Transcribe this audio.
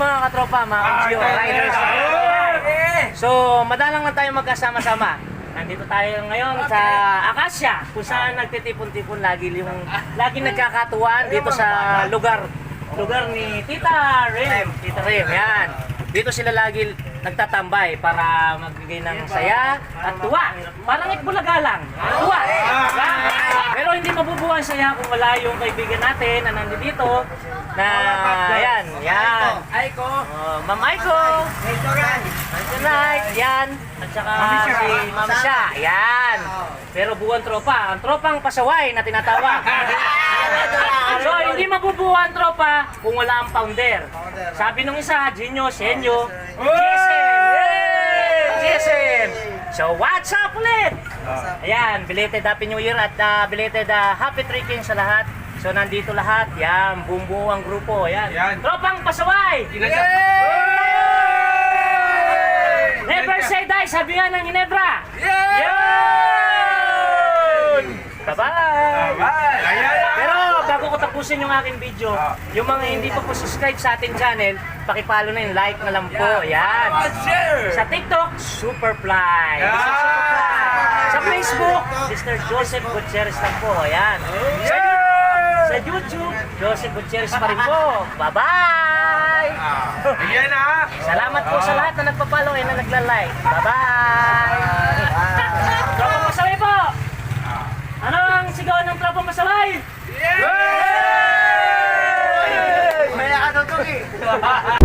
mga katropa, mga kansyo, riders. So, madalang lang tayo magkasama-sama. Nandito tayo ngayon sa Acacia, kung saan nagtitipon-tipon lagi yung lagi nagkakatuwaan dito sa lugar lugar ni Tita Rem. Tita Rem, yan. Dito sila lagi nagtatambay para magbigay ng saya at tuwa. Parang itbulaga lang. Tuwa. Pero hindi mabubuo ang saya kung wala yung kaibigan natin na nandito na yan, yan. Aiko. Oh, Ma'am Aiko. Tonight, yan. At saka si Ma'am Sha, yan. Pero buwan tropa, ang tropang pasaway na tinatawag. so, hindi mabubuo ang tropa kung wala ang founder. Sabi nung isa, Senyo, GSM. Yay! GSM. So, what's up ulit? Ayan, belated Happy New Year at uh, belated uh, Happy Trekking sa lahat. So, nandito lahat. Yan, bumbuo ang grupo. Ayan. Yan. Tropang pasaway! Never say die, sabi nga ng Ginebra. Yun! Bye-bye! Pero bago ko tapusin yung aking video, yung mga hindi pa po subscribe sa ating channel, pakipalo na yung like na lang po. Yan. Sa TikTok, Superfly. Superfly. Sa Facebook, Mr. Joseph Gutierrez lang po. Yan. Sa, sa YouTube, Joseph Gutierrez pa rin po. Bye-bye! Ayan ah. Salamat po sa lahat na nagpa-follow and na nagla-like. Bye-bye! Tropang Pasaway po! Ano ang sigaw ng Tropang Pasaway? Maya ka daw.